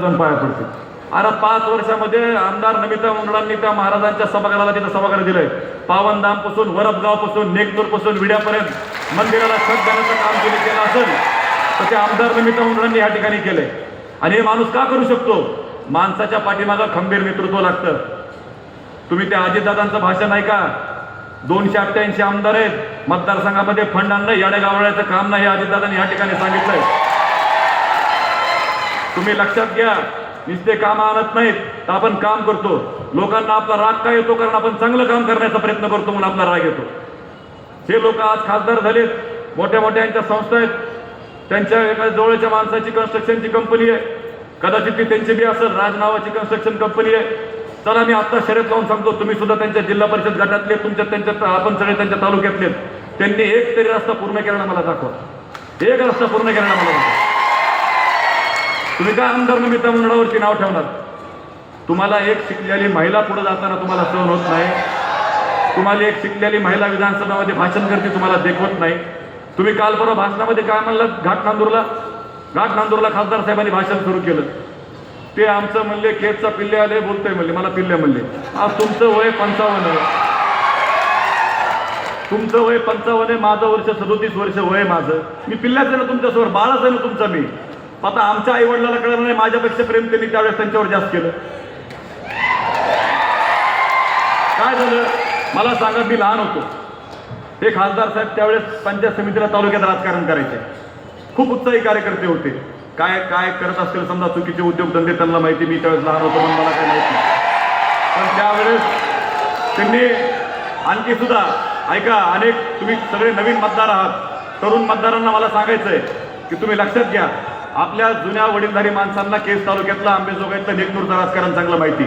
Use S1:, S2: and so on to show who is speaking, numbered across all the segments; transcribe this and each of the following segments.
S1: जाऊन पाया पडते अरे पाच वर्षामध्ये आमदार नमिता मुंगडांनी त्या महाराजांच्या सभागृहाला तिथं सभागृह दिलंय. पावनधामपासून वरदगावपासून नेकनूरपासून विड्यापर्यंत मंदिराला छत देण्याचं काम तुम्ही केलं असेल तर ते आमदार नमिता मुंगडांनी या ठिकाणी केलंय. आणि हे माणूस का करू शकतो? माणसाच्या पाठीमागं खंबीर नेतृत्व लागतं. तुम्ही त्या अजितदादांचं भाषण ऐका. दोनशे अठ्ठ्याऐंशी आमदार आहेत. मतदारसंघामध्ये फंड आणलं याड्या गावळ्याचं काम नाही हे अजितदादांनी या ठिकाणी सांगितलंय. तुम्ही लक्षात घ्या नुसते काम आणत नाहीत तर आपण काम करतो. लोकांना आपला राग काय येतो? कारण आपण चांगलं काम करण्याचा प्रयत्न करतो म्हणून आपला राग येतो. हे लोक आज खासदार झालेत मोठ्या मोठ्या यांच्या संस्था आहेत. त्यांच्या एका जवळच्या माणसाची कन्स्ट्रक्शनची कंपनी आहे. कदाचित ती त्यांची बी असेल राज नावाची कन्स्ट्रक्शन कंपनी आहे. चला मी आत्ता शर्यत लावून सांगतो तुम्ही सुद्धा त्यांच्या जिल्हा परिषद गटातले तुमच्या त्यांच्या आपण सगळे त्यांच्या तालुक्यातले त्यांनी एक तरी रस्ता पूर्ण केला मला दाखवा. एक रस्ता पूर्ण केला मला दाखवा. तुम्ही काय आमदार नमिता मंडळावरती नाव ठेवणार? तुम्हाला एक शिकलेली महिला पुढे जाताना तुम्हाला सहन होत नाही. तुम्हाला एक शिकलेली महिला विधानसभेमध्ये भाषण करते तुम्हाला देखवत नाही. तुम्ही काल परवा भाषणामध्ये काय म्हणलं घाट नांदूरला घाट नांदूरला खासदार साहेबांनी भाषण सुरू केलं. ते आमचं म्हणले केसचा पिल्ले आले बोलतोय म्हणले. मला पिल्ले म्हणले. आज तुमचं वय पंचावन्न आहे. तुमचं वय पंचावन्न आहे. माझं वर्ष सदोतीस वर्ष वय माझं. मी पिल्ल्याचं ना तुमच्यासमोर? बाळच आहे ना तुमचा मी? आता आमच्या आई वडिलाला कळलं नाही माझ्यापेक्षा प्रेम त्यांनी त्यावेळेस त्यांच्यावर जास्त केलं. काय झालं? मला सांगा मी लहान होतो. हे खासदार साहेब त्यावेळेस पंचायत समितीला तालुक्यात राजकारण करायचे. खूप उत्साही कार्यकर्ते होते. काय काय करत असतील समजा चुकीचे उद्योगधंदे त्यांना माहिती मी त्यावेळेस लहान होतो म्हणून मला काही माहिती पण त्यावेळेस त्यांनी आणखी सुद्धा ऐका अनेक तुम्ही सगळे नवीन मतदार आहात. तरुण मतदारांना मला सांगायचं आहे की तुम्ही लक्षात घ्या आपल्या जुन्या वडीलधारी माणसांना केस तालुक्यातला आंबेजोगाईतलं नेकनूरचं राजकारण चांगलं माहिती.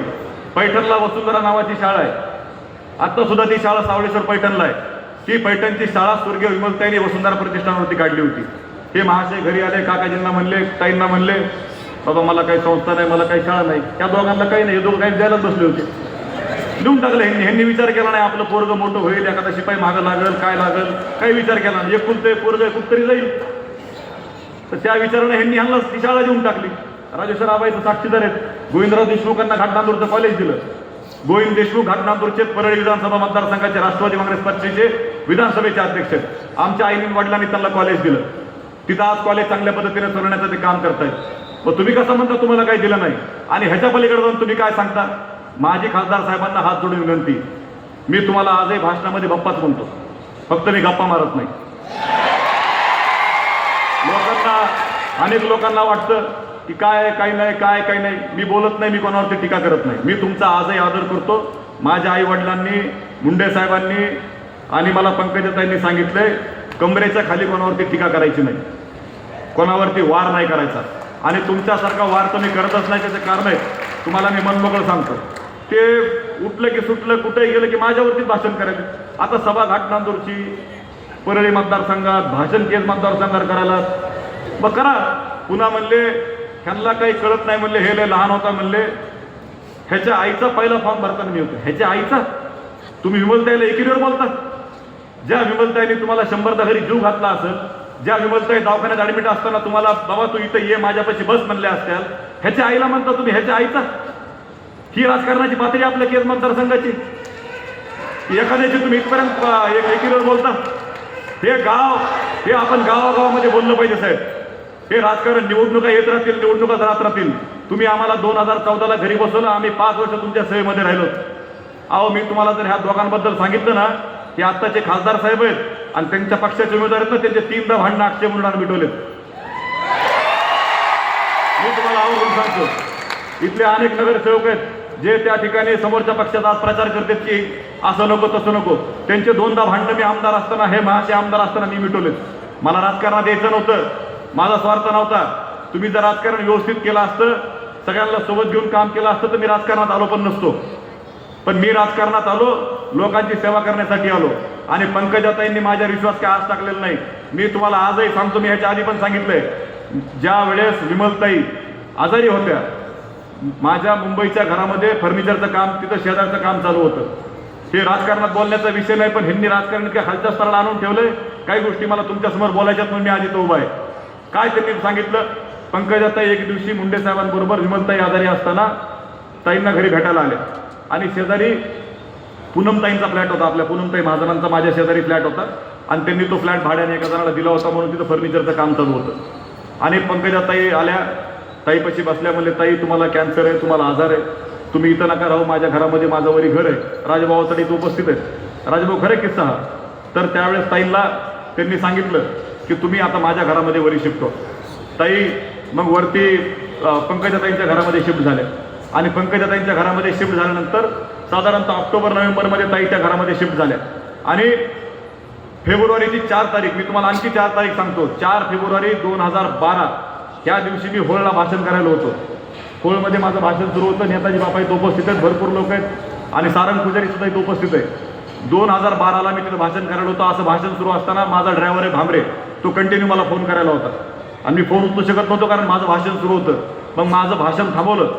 S1: पैठणला वसुंधरा नावाची शाळा आहे. आता सुद्धा ती शाळा सावळेश्वर पैठणला आहे. ती पैठणची शाळा स्वर्गीय विमलताईने वसुंधरा प्रतिष्ठानावरती काढली होती. हे महाशय घरी आले काकाजींना म्हणले ताईंना म्हणले बाबा मला काही संस्था नाही मला काही शाळा नाही. त्या दोघांना काही नाही हे दोघं काही द्यायलाच बसले होते. लिहून टाकलं ह्यांनी ह्यांनी विचार केला नाही आपलं पोरग मोठं होईल एखादा शिपाई मागं लागल काय लागल? काही विचार केला नाही. एकुलते पोरग कुठतरी जाईल. तर त्या विचारानं ह्यांनी ह्यांना ती शाळा देऊन टाकली. राजेश्वर आबाईचं साक्षीदार आहेत. गोविंदराव देशमुखांना घाटनांदूरचं कॉलेज दिलं. गोविंद देशमुख घाटनांदूरचे परळी विधानसभा मतदारसंघाचे राष्ट्रवादी काँग्रेस पक्षाचे विधानसभेचे अध्यक्ष आहेत. आमच्या आईने वडिलांनी त्यांना कॉलेज दिलं. तिथं आज कॉलेज चांगल्या पद्धतीने चालवण्याचं ते काम करतायत. मग तुम्ही कसं म्हणता तुम्हाला काही दिलं नाही. आणि ह्याच्या पलीकडे जाऊन तुम्ही काय सांगता? माझी खासदार साहेबांना हात जोडून विनंती. मी तुम्हाला आजही भाषणामध्ये गप्पाच म्हणतो. फक्त मी गप्पा मारत नाही. लोकांना अनेक लोकांना वाटतं की काय काही नाही काय काही नाही. मी बोलत नाही मी कोणावरती टीका करत नाही. मी तुमचा आजही आदर करतो. माझ्या आईवडिलांनी मुंडे साहेबांनी आणि मला पंकजताईंनी सांगितलंय कमरेच्या खाली कोणावरती टीका करायची नाही. कोणावरती वार नाही करायचा. आणि तुमच्यासारखा वार तर मी करतच नाही त्याचं कारण आहे. तुम्हाला मी मनमोकळं सांगतो. ते उठलं की सुटलं कुठेही गेलं की माझ्यावरतीच भाषण करायचं. आता सभा घाट नांदूरची परळी मतदारसंघात भाषण केस मतदारसंघात करायला मग करा. पुन्हा म्हणले ह्यांना काही कळत नाही म्हणले हे लय लहान होता म्हणले. ह्याच्या आईचा पहिला फॉर्म भरताना मी होतो. ह्याच्या आईचा? तुम्ही विमलताईला एकीवर बोलता? ज्या विमलताईने तुम्हाला शंभरदा घरी जीव घातला असेल ज्या विमलताई दवाखान्यात ऍडमिट असताना तुम्हाला बाबा तू इथं ये माझ्यापाशी बस म्हणल्या असत्याल ह्याच्या आईला म्हणता तुम्ही ह्याच्या आईचा? ही राजकारणाची पातळी आपल्या केस मतदारसंघाची. एखाद्याची तुम्ही इथपर्यंत एक एकीवर बोलता. हे गाव हे आपण गावागावामध्ये बोललं पाहिजे साहेब. हे राजकारण निवडणुका येत राहतील निवडणुका जात राहतील. तुम्ही आम्हाला दोन हजार चौदाला घरी बसवलं आम्ही पाच वर्ष तुमच्या सेवेमध्ये राहिलो. अहो मी तुम्हाला जर ह्या दोघांबद्दल सांगितलं ना की आत्ताचे खासदार साहेब आहेत आणि त्यांच्या पक्षाचे उमेदवार आहेत ना त्यांचे तीनदा भांडणं अक्षय म्हणून मिटवलेत. मी तुम्हाला आवडून सांगतो इथले अनेक नगरसेवक आहेत जे त्या ठिकाणी समोरच्या पक्षात आज प्रचार करतात की असं नको तसं नको. त्यांचे दोनदा भांडणं मी आमदार असताना हे महाशय आमदार असताना मी मिटवले मला राजकारणात यायचं नव्हतं. माझा स्वार्थ नव्हता. तुम्ही जर राजकारण व्यवस्थित केलं असतं सगळ्यांना सोबत घेऊन काम केलं असतं तर मी राजकारणात आलो पण नसतो. पण मी राजकारणात आलो लोकांची सेवा करण्यासाठी आलो. आणि पंकजाताईंनी माझ्या विश्वास काय आज टाकलेला नाही. मी तुम्हाला आजही सांगतो मी ह्याच्या आधी पण सांगितलंय. ज्या वेळेस विमलताई आजारी होत्या माझ्या मुंबईच्या घरामध्ये फर्निचरचं काम तिथं शेजारचं काम चालू होतं. हे राजकारणात बोलण्याचा विषय नाही पण ह्यांनी राजकारण काय खालच्या स्तराला आणून ठेवलंय. काही गोष्टी मला तुमच्यासमोर बोलायच्यात म्हणून मी आधी तो उभा आहे. काय त्यांनी सांगितलं? पंकजाताई एक दिवशी मुंडे साहेबांबरोबर विमलताई आजारी असताना ताईंना घरी भेटायला आल्या. आणि शेजारी पूनमताईंचा फ्लॅट होता आपल्या. पूनमताई महाजनांचा माझ्या शेजारी फ्लॅट होता. आणि त्यांनी तो फ्लॅट भाड्याने एका जणाला दिला होता म्हणून तिथं फर्निचरचं काम चालू होतं. आणि पंकजाताई आल्या. ताईपाशी बसल्या म्हणले ताई तुम्हाला कॅन्सर आहे तुम्हाला आजार आहे. तुम्ही इथं नका राहू माझ्या घरामध्ये माझं वरी घर आहे. राजभावासाठी इथं उपस्थित आहे. राजभाऊ खरं किस्सा हा. तर त्यावेळेस ताईंना त्यांनी सांगितलं की तुम्ही आता माझ्या घरामध्ये वरी शिफ्ट ताई मग वरती पंकजाताईंच्या घरामध्ये शिफ्ट झाले आणि पंकजाताईंच्या घरामध्ये शिफ्ट झाल्यानंतर साधारणतः ऑक्टोबर नोव्हेंबरमध्ये ताईच्या घरामध्ये शिफ्ट झाल्या. आणि फेब्रुवारीची चार तारीख मी तुम्हाला आणखी चार तारीख सांगतो. चार फेब्रुवारी दोन हजार बारा त्या दिवशी मी होळला भाषण करायला होतो. होळमध्ये माझं भाषण सुरू होतं. नेताजी बापा इथं उपस्थित आहेत. भरपूर लोक आहेत. आणि सारंग पुजारी सुद्धा इथं उपस्थित आहे. दोन हजार बाराला मी तिथं भाषण करायला होतो. असं भाषण सुरू असताना माझा ड्रायव्हर आहे भांबरे तो कंटिन्यू मला फोन करायला होता. आणि मी फोन उचलू शकत नव्हतो कारण माझं भाषण सुरू होतं. मग माझं भाषण थांबवलं.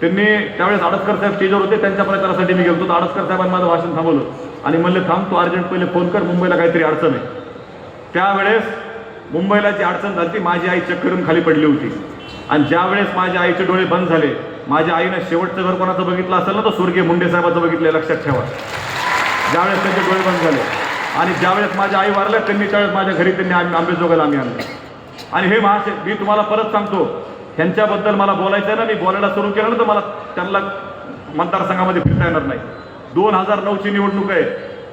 S1: त्यांनी त्यावेळेस आडसकर साहेब स्टेजवर होते. त्यांच्या प्रचारासाठी मी गेलो तर आडसकर साहेबांनी माझं भाषण थांबवलं. आणि म्हणले थांब तू अर्जंट पहिले फोन कर. मुंबईला काहीतरी अडचण आहे. त्यावेळेस मुंबईला जी अडचण झाली ती माझी आई चक्करून खाली पडली होती. आणि ज्यावेळेस माझ्या आईचे डोळे बंद झाले माझ्या आईनं शेवटचं घर कोणाचं बघितलं असेल ना तो स्वर्गीय मुंडे साहेबाचं बघितलं लक्षात ठेवा. ज्यावेळेस त्यांचे डोळे बंद झाले आणि ज्यावेळेस माझ्या आई वारल्या त्यांनी त्यावेळेस माझ्या घरी त्यांनी आम्ही आंबेजोगाला आम्ही आणलं. आणि हे महाशय मी तुम्हाला परत सांगतो ह्यांच्याबद्दल मला बोलायचं आहे ना मी बोलायला सुरू केलं ना तर मला त्यांना मतदारसंघामध्ये फिरता येणार नाही. दोन हजार नऊची निवडणूक आहे.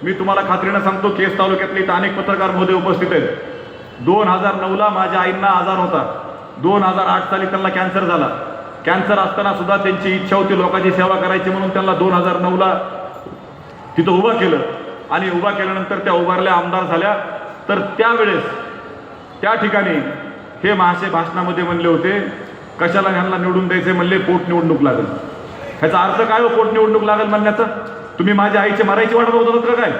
S1: मी तुम्हाला खात्रीनं सांगतो केस तालुक्यातले इथं अनेक पत्रकारमध्ये उपस्थित आहेत. दोन हजार नऊला माझ्या आईंना आजार होता. दोन हजार आठ साली त्यांना कॅन्सर झाला. कॅन्सर असताना सुद्धा त्यांची इच्छा होती लोकांची सेवा करायची म्हणून त्यांना दोन हजार नऊला तिथं उभं केलं. आणि उभा केल्यानंतर त्या उभारल्या आमदार झाल्या. तर त्यावेळेस त्या ठिकाणी हे महाशय भाषणामध्ये म्हणले होते कशाला ह्यांना निवडून द्यायचे म्हणले पोट निवडणूक लागेल. ह्याचा अर्थ काय हो पोट निवडणूक लागेल म्हणण्याचा? तुम्ही माझ्या आईची मरायची वाट बघत होतात का काय?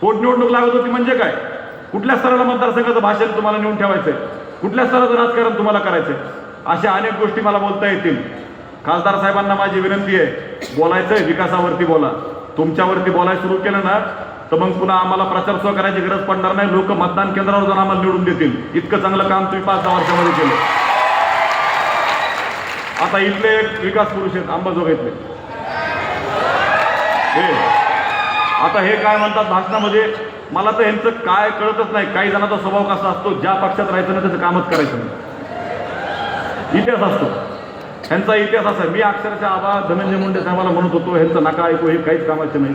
S1: पोट निवडणूक लागत होती म्हणजे काय? कुठल्या स्तराला मतदारसंघाचं भाषण तुम्हाला नेऊन ठेवायचं आहे कुठल्या स्तराचं राजकारण तुम्हाला करायचंय? अशा अनेक गोष्टी मला बोलता येतील. खासदार साहेबांना माझी विनंती आहे बोलायचंय विकासावरती बोला. तुमच्यावरती बोलायला सुरू केलं ना तर मग पुन्हा आम्हाला प्रचार सुद्धा करायची गरज पडणार नाही. लोक मतदान केंद्रावर जाऊन आम्हाला निवडून देतील. इतकं चांगलं काम तुम्ही पाच दहा वर्षामध्ये केलं. आता इथले एक विकास पुरुष आहेत अंबाजोगाईतले हे. आता हे काय म्हणतात भाषणामध्ये मला तर यांचं काय कळतच नाही. काही जणांचा स्वभाव कसा असतो ज्या पक्षात राहायचं नाही त्याचं कामच करायचं नाही. इतिहास असतो. ह्यांचा इतिहास असा आहे. मी अक्षरशः आबा धनंजय मुंडे साहेबाला म्हणत होतो ह्यांचं नका ऐकू हे काहीच कामाचे नाही.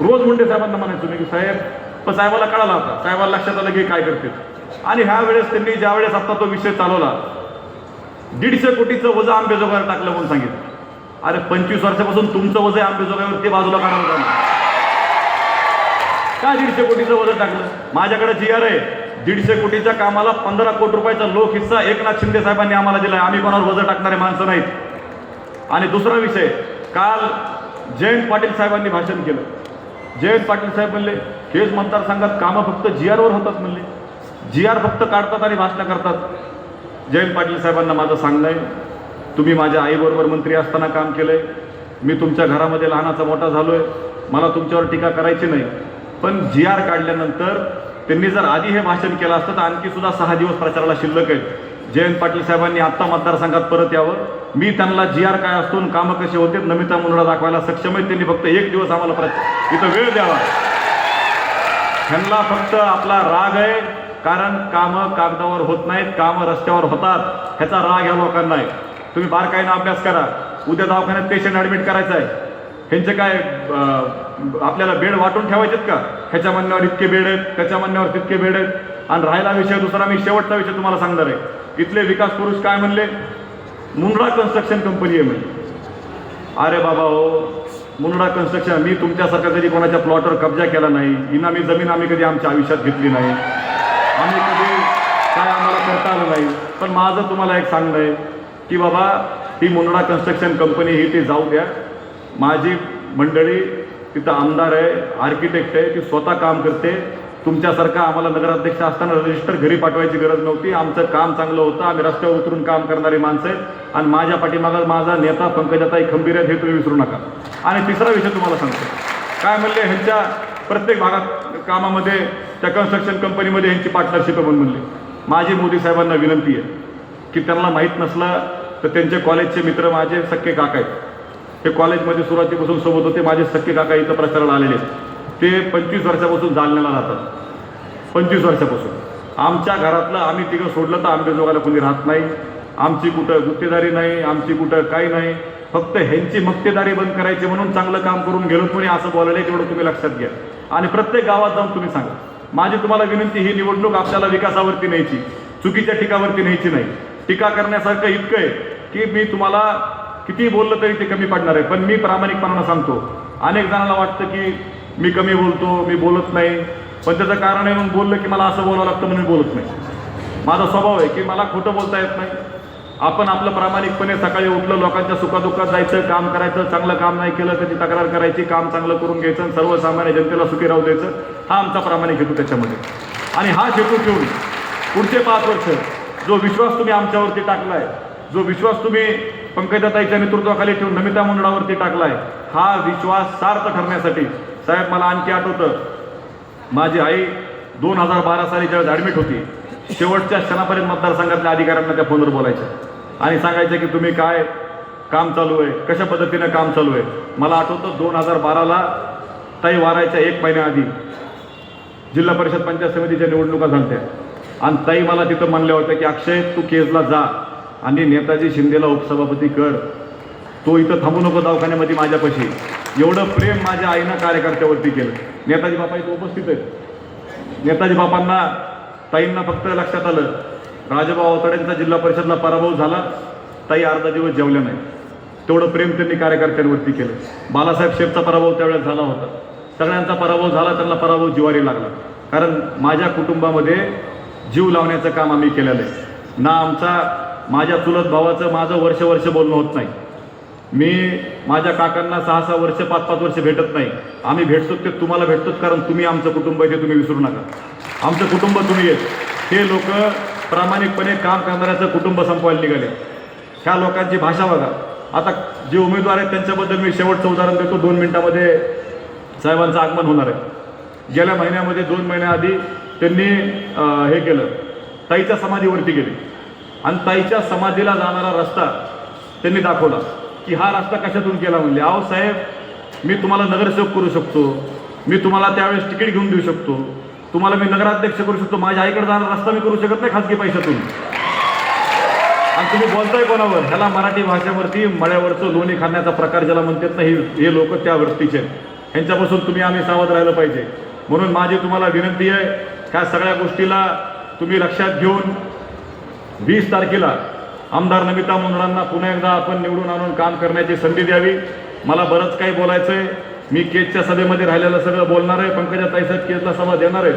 S1: रोज मुंडे साहेबांना म्हणायचो मी की साहेब पण साहेबाला कळाला होता साहेबाला लक्षात आलं की काय करते आणि ह्या वेळेस त्यांनी ज्या वेळेस आता तो विषय चालवला दीडशे कोटीचं वजं आंबेजोगावर टाकलं म्हणून सांगितलं. अरे पंचवीस वर्षापासून तुमचं वजं आहे ते बाजूला काढावं जाणार. का दीडशे कोटीचं वजन टाकलं? माझ्याकडे जी आर आहे. दीडशे कोटीच्या कामाला पंधरा कोटी रुपयाचा लोक हिस्सा एकनाथ शिंदे साहेबांनी आम्हाला दिलाय. आम्ही कोणावर वजन टाकणारे माणसं नाहीत. आणि दुसरा विषय काल जयंत पाटील साहेबांनी भाषण केलं. जयंत पाटील साहेब म्हणले हेच मतदारसंघात कामं फक्त जी आरवर होतात म्हणले. जी आर फक्त काढतात आणि भाषणं करतात. जयंत पाटील साहेबांना माझं सांगणं आहे तुम्ही माझ्या आईबरोबर मंत्री असताना काम केलंय. मी तुमच्या घरामध्ये लहानाचा मोठा झालोय. मला तुमच्यावर टीका करायची नाही. पण जी आर काढल्यानंतर त्यांनी जर आधी हे भाषण केलं असतं तर आणखी सुद्धा सहा दिवस प्रचाराला शिल्लक आहेत. जयंत पाटील साहेबांनी आत्ता मतदारसंघात परत यावं. मी त्यांना जी आर काय असतो आणि कामं कसे होते नमिता मुंडा दाखवायला सक्षम आहेत. त्यांनी फक्त एक दिवस आम्हाला प्रच इथं वेळ द्यावा. ह्यांना फक्त आपला राग आहे कारण कामं कागदावर होत नाहीत कामं रस्त्यावर होतात. ह्याचा राग या लोकांना आहे. तुम्ही बारकाईनं अभ्यास करा. उद्या दवाखान्यात पेशंट ॲडमिट करायचं आहे. ह्यांचे काय आपल्याला बेड वाटून ठेवायचेत का? ह्याच्या म्हणण्यावर इतके बेड आहेत त्याच्या म्हणण्यावर तितके बेड आहेत. आणि राहिला विषय दुसरा मी शेवटचा विषय तुम्हाला सांगणार आहे. इथले विकास पुरुष काय म्हणले? मुंडा कन्स्ट्रक्शन कंपनी आहे म्हणजे अरे बाबा हो मुंडा कन्स्ट्रक्शन मी तुमच्यासारखा कधी कोणाच्या प्लॉटवर कब्जा केला नाही इनामी जमीन आम्ही कधी आमच्या आयुष्यात घेतली नाही. आम्ही कधी काय आम्हाला करता आलं नाही. पण माझं तुम्हाला एक सांगणं आहे की बाबा ही मुंडा कन्स्ट्रक्शन कंपनी ही ती जाऊ द्या. माझी मंडळी तिथं आमदार आहे आर्किटेक्ट आहे ती स्वतः काम करते. तुमच्यासारखा आम्हाला नगराध्यक्ष असताना रजिस्टर घरी पाठवायची गरज नव्हती. आमचं काम चांगलं होतं. आम्ही रस्त्यावर उतरून काम करणारी माणसं आहेत. आणि माझ्या पाठीमागं माझा नेता पंकजाताई खंबीर आहेत हे तुम्ही विसरू नका. आणि तिसरा विषय तुम्हाला सांगतो. काय म्हणले ह्यांच्या प्रत्येक भागात कामामध्ये त्या कन्स्ट्रक्शन कंपनीमध्ये ह्यांची पार्टनरशिप म्हणून म्हणली. माझी मोदी साहेबांना विनंती आहे की त्यांना माहीत नसलं तर त्यांचे कॉलेजचे मित्र माझे सख्खे काका आहेत. ते कॉलेजमध्ये सुरुवातीपासून सोबत होते. माझे सख्खे काका इथं प्रचाराला आलेले आहेत. ते पंचवीस वर्षापासून जालन्याला राहतात. पंचवीस वर्षापासून. आमच्या घरातलं आम्ही तिघं सोडलं तर आमच्या जोगाला कोणी राहत नाही. आमची कुठं गुत्तेदारी नाही आमची कुठं काही नाही. फक्त ह्यांची मक्तेदारी बंद करायची म्हणून चांगलं काम करून गेलो कोणी असं बोलायला तेवढं तुम्ही लक्षात घ्या. आणि प्रत्येक गावात जाऊन तुम्ही सांगा. माझी तुम्हाला विनंती ही निवडणूक आपल्याला विकासावरती न्यायची चुकीच्या टीकावरती न्यायची नाही. टीका करण्यासारखं इतकं आहे की मी तुम्हाला किती बोललं तरी ते कमी पडणार आहे. पण मी प्रामाणिकपणानं सांगतो अनेक जणांना वाटतं की मी कमी बोलतो मी बोलत नाही. पण त्याचं कारण आहे म्हणून बोललं की मला असं बोलावं लागतं म्हणून मी बोलत नाही. माझा स्वभाव आहे की मला खोटं बोलता येत नाही. आपण आपलं प्रामाणिकपणे सकाळी उठलं लोकांच्या सुखादुःखात जायचं काम करायचं चांगलं काम नाही केलं त्याची तक्रार करायची काम चांगलं करून घ्यायचं आणि सर्वसामान्य जनतेला सुखी राहू द्यायचं हा आमचा प्रामाणिक हेतू त्याच्यामध्ये. आणि हा हेतू ठेवून पुढचे पाच वर्ष जो विश्वास तुम्ही आमच्यावरती टाकलाय जो विश्वास तुम्ही पंकजाताईच्या नेतृत्वाखाली ठेवून नमिता मंडळावरती टाकलाय. हा विश्वास सार्थ ठरण्यासाठी. साहेब मला आणखी आठवतं. माझी आई दोन हजार बारा साली ज्यावेळेस ॲडमिट होती शेवटच्या क्षणापर्यंत मतदारसंघातल्या अधिकाऱ्यांना त्या फोनवर बोलायच्या. आणि सांगायचं की तुम्ही काय काम चालू आहे? कशा पद्धतीनं काम चालू आहे? मला आठवतं दोन हजार बाराला ताई वारायच्या एक महिन्याआधी जिल्हा परिषद पंचायत समितीच्या निवडणुका झाल्या आणि ताई मला तिथं म्हणल्या होत्या की अक्षय तू केजला जा. आणि नेताजी शिंदेला उपसभापती कर. तो इथं थांबू नको दवाखान्यामध्ये माझ्यापाशी. एवढं प्रेम माझ्या आईनं कार्यकर्त्यावरती केलं. नेताजी बापा इथं उपस्थित आहेत. नेताजी बापांना ताईंना फक्त लक्षात आलं. राजाबा अवतड्यांचा जिल्हा परिषदला पराभव झाला. ताई अर्धा दिवस जेवल्या नाही तेवढं प्रेम त्यांनी कार्यकर्त्यांवरती केलं. बालासाहेब शेफचा पराभव त्यावेळेस झाला होता. सगळ्यांचा पराभव झाला त्यांना पराभव जिवारी लागला. कारण माझ्या कुटुंबामध्ये जीव लावण्याचं काम आम्ही केलेलं आहे. ना आमचा माझ्या चुलत भावाचं माझं वर्ष वर्ष बोलणं होत नाही. मी माझ्या काकांना सहा सहा वर्ष पाच पाच वर्ष भेटत नाही. आम्ही भेटतो ते तुम्हाला भेटतोच कारण तुम्ही आमचं कुटुंब आहे ते तुम्ही विसरू नका. आमचं कुटुंब तुम्ही आहेत हे लोक प्रामाणिकपणे काम करणाऱ्याचं कुटुंब संपवायला निघाले. ह्या लोकांची भाषा बघा. आता जे उमेदवार आहेत त्यांच्याबद्दल मी शेवटचं उदाहरण देतो. दोन मिनिटामध्ये साहेबांचं आगमन होणार आहे. गेल्या महिन्यामध्ये दोन महिन्याआधी त्यांनी हे केलं. ताईच्या समाधीवरती गेले. आणि ताईच्या समाधीला जाणारा रस्ता त्यांनी दाखवला की हा रस्ता कशातून केला म्हणले? अहो साहेब मी तुम्हाला नगरसेवक करू शकतो. मी तुम्हाला त्यावेळेस तिकीट घेऊन देऊ शकतो. तुम्हाला मी नगराध्यक्ष करू शकतो. माझ्या आईकडे जाणारा रस्ता मी करू शकत नाही खाजगी पैशातून. आणि तुम्ही बोलताय कोणावर? ह्याला मराठी भाषेवरती मळ्यावरचं लोणी खाण्याचा प्रकार ज्याला म्हणतात ना हे हे लोक त्या वृत्तीचे ह्यांच्यापासून तुम्ही आम्ही सावध राहिलं पाहिजे. म्हणून माझी तुम्हाला विनंती आहे ह्या सगळ्या गोष्टीला तुम्ही लक्षात घेऊन वीस तारखेला आमदार नमिता मुंदडांना पुन्हा एकदा आपण निवडून आणून काम करण्याची संधी द्यावी. मला बरंच काही बोलायचं आहे मी केजच्या सभेमध्ये राहिलेलं सगळं बोलणार आहे. पंकजा ताईसाहेब केजला सभा देणार आहे